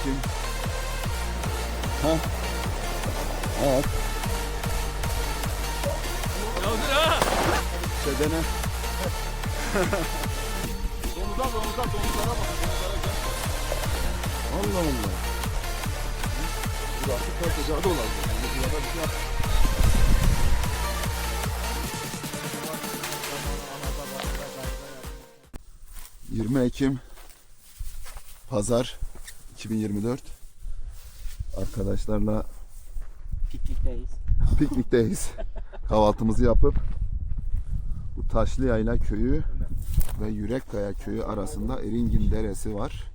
Ekim. Ha? Evet. Yazdır ha. Sedene. Domuzlar domuzlar domuzlara bak. Domuzlara gel. Allah Allah. Burası korkacağı da olabilir. Yani burada bir şey yap. ...20 Ekim... ...Pazar... ...2024... ...arkadaşlarla... Piknikteyiz. ...piknikteyiz. ...kahvaltımızı yapıp... ...bu Taşlı Yayla köyü... ...ve Yürekkaya köyü arasında... ...Eringin Deresi var.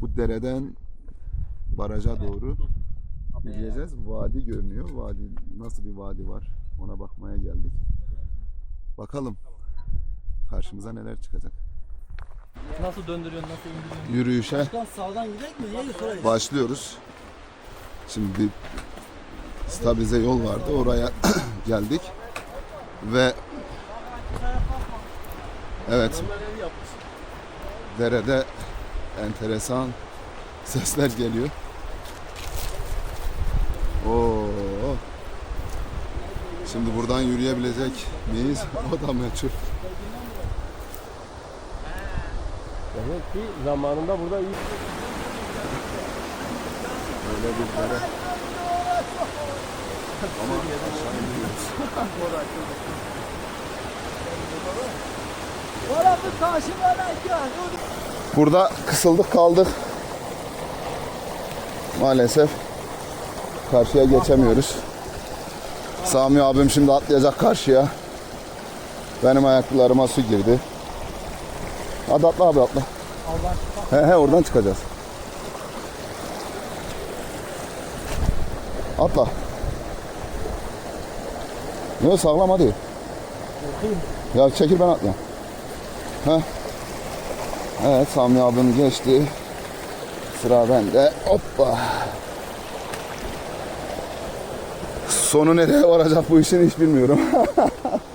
Bu dereden... ...baraja doğru... Yürüyeceğiz. Vadi görünüyor. Vadi nasıl bir vadi var ona bakmaya geldik. Bakalım karşımıza neler çıkacak. Nasıl döndürüyorsun nasıl indiriyorsun? Yürüyüşe Başkan sağdan gidelim mi? Niye sorayım? başlıyoruz. Şimdi stabilize yol vardı. Oraya geldik. Ve evet derede enteresan sesler geliyor. Oo. Şimdi buradan yürüyebilecek miyiz? O da meçhul. Demek ki zamanında burada iyi Böyle bir dere. Ama. Burada kısıldık kaldık. Maalesef karşıya geçemiyoruz. Sami abim şimdi atlayacak karşıya. Benim ayakkabılarıma su girdi. Hadi atla abi atla. He he oradan çıkacağız. Atla. Yok sağlam hadi. Ya çekil ben atlayayım. Heh. Evet Sami abim geçti. Sıra bende. Hoppa. Sonu nereye varacak bu işin hiç bilmiyorum.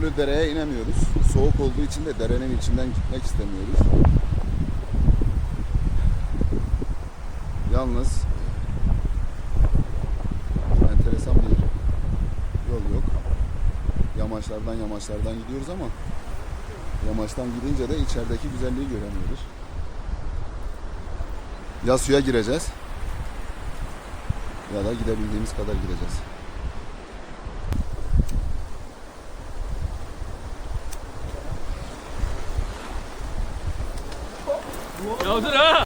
türlü dereye inemiyoruz. Soğuk olduğu için de derenin içinden gitmek istemiyoruz. Yalnız enteresan bir yol yok yamaçlardan yamaçlardan gidiyoruz ama yamaçtan gidince de içerideki güzelliği göremiyoruz. Ya suya gireceğiz ya da gidebildiğimiz kadar gideceğiz. Yazdır ha.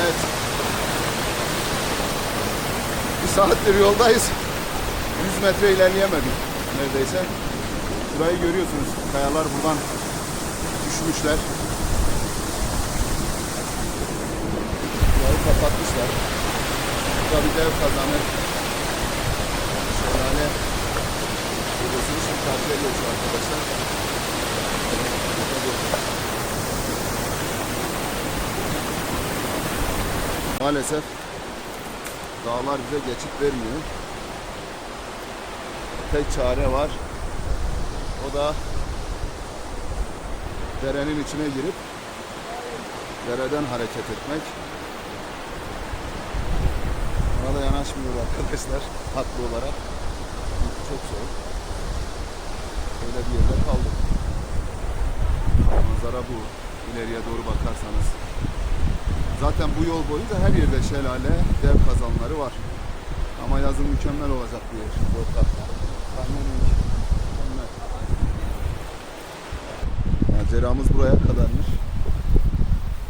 Evet. Bir saattir yoldayız. 100 metre ilerleyemedik neredeyse. Burayı görüyorsunuz. Kayalar buradan düşmüşler. Burayı kapatmışlar. Burada bir dev kazanı. Şelale. Görüyorsunuz şimdi karşıya geçiyor arkadaşlar. Maalesef dağlar bize geçit vermiyor. Tek çare var. O da derenin içine girip dereden hareket etmek. Yanaşmıyor arkadaşlar haklı olarak. Çok soğuk. Böyle bir yerde kaldık. Manzara bu. İleriye doğru bakarsanız Zaten bu yol boyunca her yerde şelale, dev kazanları var. Ama yazın mükemmel olacak bir yer. Tahminim mükemmel. Maceramız buraya kadarmış.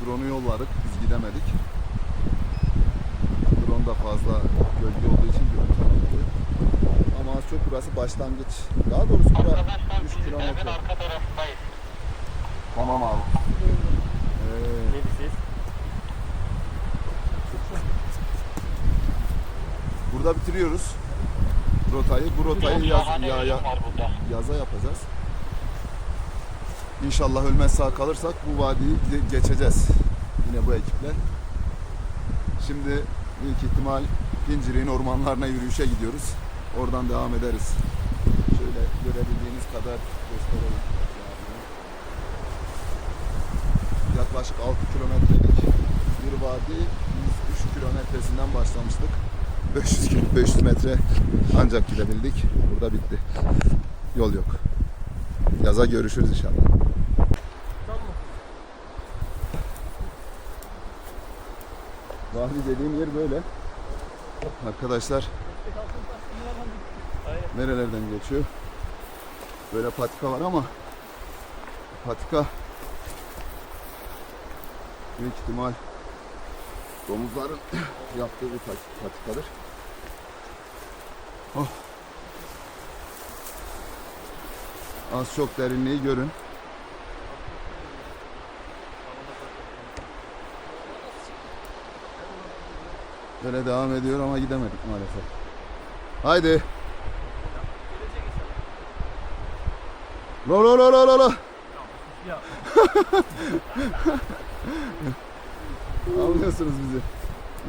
Drone'u yolladık, biz gidemedik. Fazla gölge olduğu için görüntü alamadı. Ama az çok burası başlangıç. Daha doğrusu burası 3 kilometre. Tamam abi. Ee? Burada bitiriyoruz rotayı. Bu rotayı yaz, ya, ya, yaza yapacağız. İnşallah ölmez sağ kalırsak bu vadiyi ge- geçeceğiz. Yine bu ekiple. Şimdi büyük ihtimal Pincirik'in ormanlarına yürüyüşe gidiyoruz. Oradan devam ederiz. Şöyle görebildiğiniz kadar gösterelim. Yaklaşık 6 kilometrelik bir vadi. Biz 3 kilometresinden başlamıştık. 500, kilo- 500 metre ancak gidebildik. Burada bitti. Yol yok. Yaza görüşürüz inşallah. Vadi dediğim yer böyle. Arkadaşlar nerelerden geçiyor? Böyle patika var ama patika büyük ihtimal domuzların yaptığı bir pat- patikadır. Oh. Az çok derinliği görün. Böyle devam ediyor ama gidemedik maalesef. Haydi. Lo lo lo lo lo lo. Ya. Anlıyorsunuz bizi.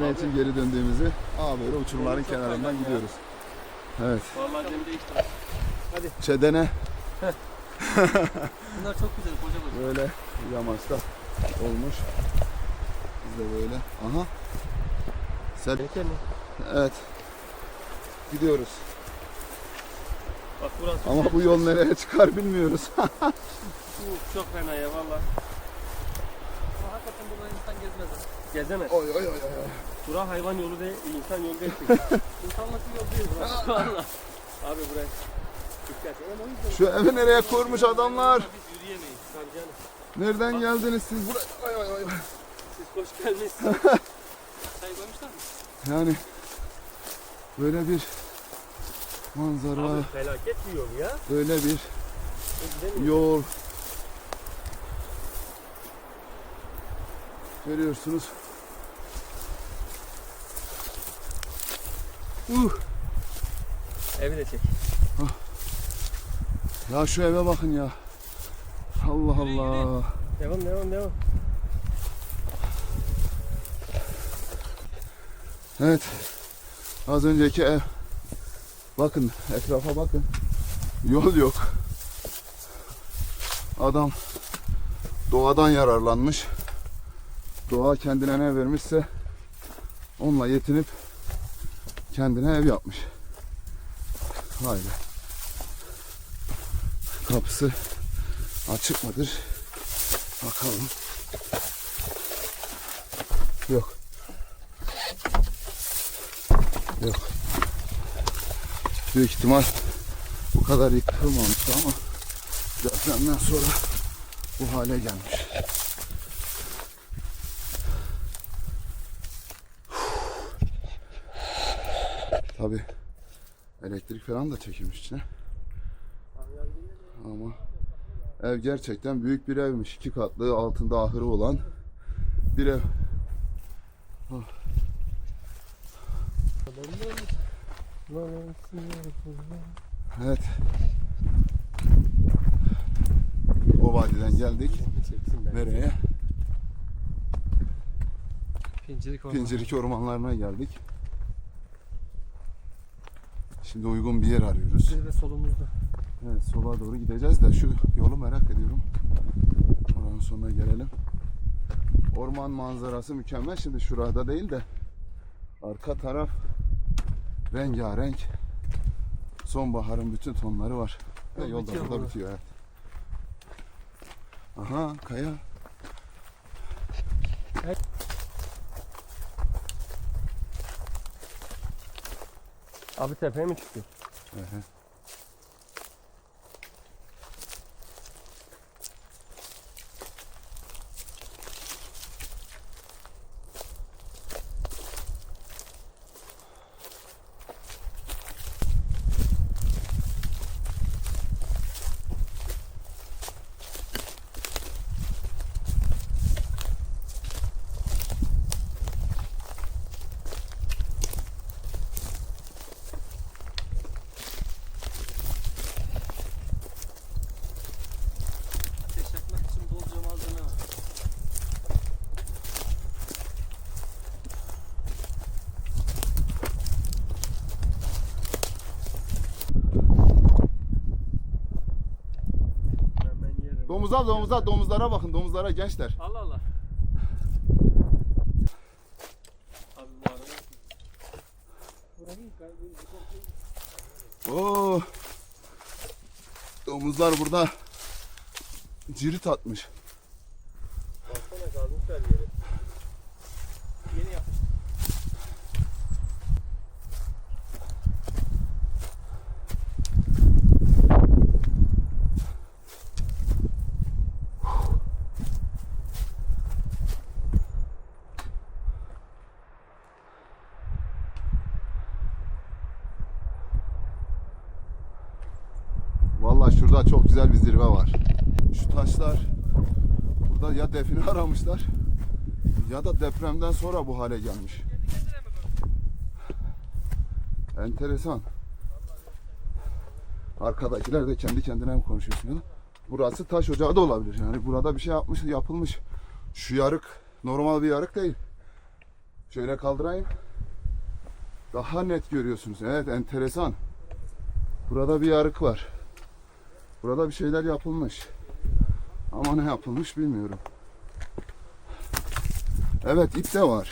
Ne için geri döndüğümüzü. Aa böyle uçurumların kenarından gidiyoruz. Evet. Vallahi değiştir. Çedene Bunlar çok güzel koca koca. böyle yamaçta olmuş. Biz de böyle. Aha. Sen evet. Gidiyoruz. Bak burası Ama bu yol nereye çıkar bilmiyoruz. Bu çok fena ya valla. Ama hakikaten burada insan gezmez ha. Gezemez. oy oy oy oy. Bura hayvan yolu değil, insan yolu değil. İnsanlık bir yol değil burası. Valla. Abi buraya dikkat edin. o yüzden Şu evi nereye kurmuş adamlar? Biz yürüyemeyiz. tabii canım. Nereden geldiniz siz buraya? Ay ay ay. Siz hoş gelmişsiniz. Çay koymuşlar mı? Yani böyle bir manzara, Abi felaket bir yol ya. böyle bir gidemiyor. yol. Görüyorsunuz. Uh, Evi de çek. ya şu eve bakın ya. Allah Allah. Devam devam devam. Evet. Az önceki ev. Bakın etrafa bakın. Yol yok. Adam doğadan yararlanmış. Doğa kendine ne vermişse onunla yetinip kendine ev yapmış. Be. Kapısı açık mıdır? Bakalım. Yok. Yok. Büyük ihtimal bu kadar yıkılmamıştı ama depremden sonra bu hale gelmiş. Tabi elektrik falan da çekilmiş içine. Ama ev gerçekten büyük bir evmiş. iki katlı altında ahırı olan bir ev. Evet. O vadiden geldik. Nereye? Pincilik Pincirik ormanlarına geldik. Şimdi uygun bir yer arıyoruz. ve solumuzda. Evet sola doğru gideceğiz de şu yolu merak ediyorum. Oranın sonuna gelelim. Orman manzarası mükemmel. Şimdi şurada değil de arka taraf rengarenk. Sonbaharın bütün tonları var. Ve Yol da burada bitiyor evet. Aha kaya. Abi tepeye mi çıktı? Ehe. Domuza domuza domuzlara bakın domuzlara gençler. Allah Allah. Oo. Domuzlar burada cirit atmış. Baksana kazmışlar yeri. yeni yapmış. Vallahi şurada çok güzel bir zirve var. Şu taşlar burada ya define aramışlar ya da depremden sonra bu hale gelmiş. Enteresan. Arkadakiler de kendi kendine mi konuşuyorsun? Burası taş ocağı da olabilir. Yani burada bir şey yapmış, yapılmış. Şu yarık normal bir yarık değil. Şöyle kaldırayım. Daha net görüyorsunuz. Evet enteresan. Burada bir yarık var. Burada bir şeyler yapılmış. Ama ne yapılmış bilmiyorum. Evet ip de var.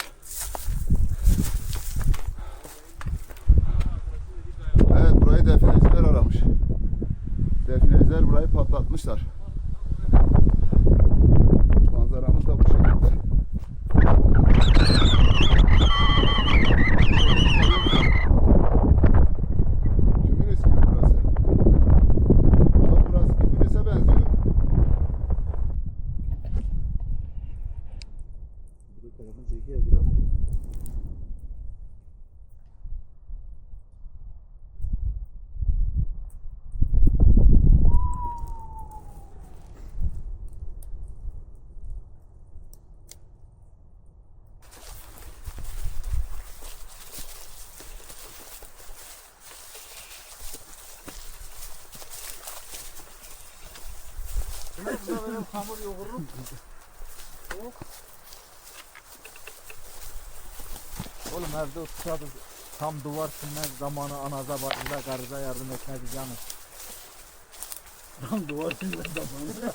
Evet burayı defineciler aramış. Defineciler burayı patlatmışlar. Manzaramız da bu şekilde. Kümülüs gibi burası. Aa, burası Kümülüs'e benziyor. Bu telefon çekiyor biraz. Burada benim hamur yoğururum. Oğlum evde otursadı tam duvar silmez zamanı anaza bacıza karıza yardım etmedi canım. Tam duvar silmez zamanı.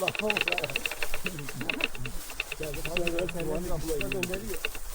Lafa bak. Geldi, hadi, hadi, hadi, hadi, hadi, hadi, hadi,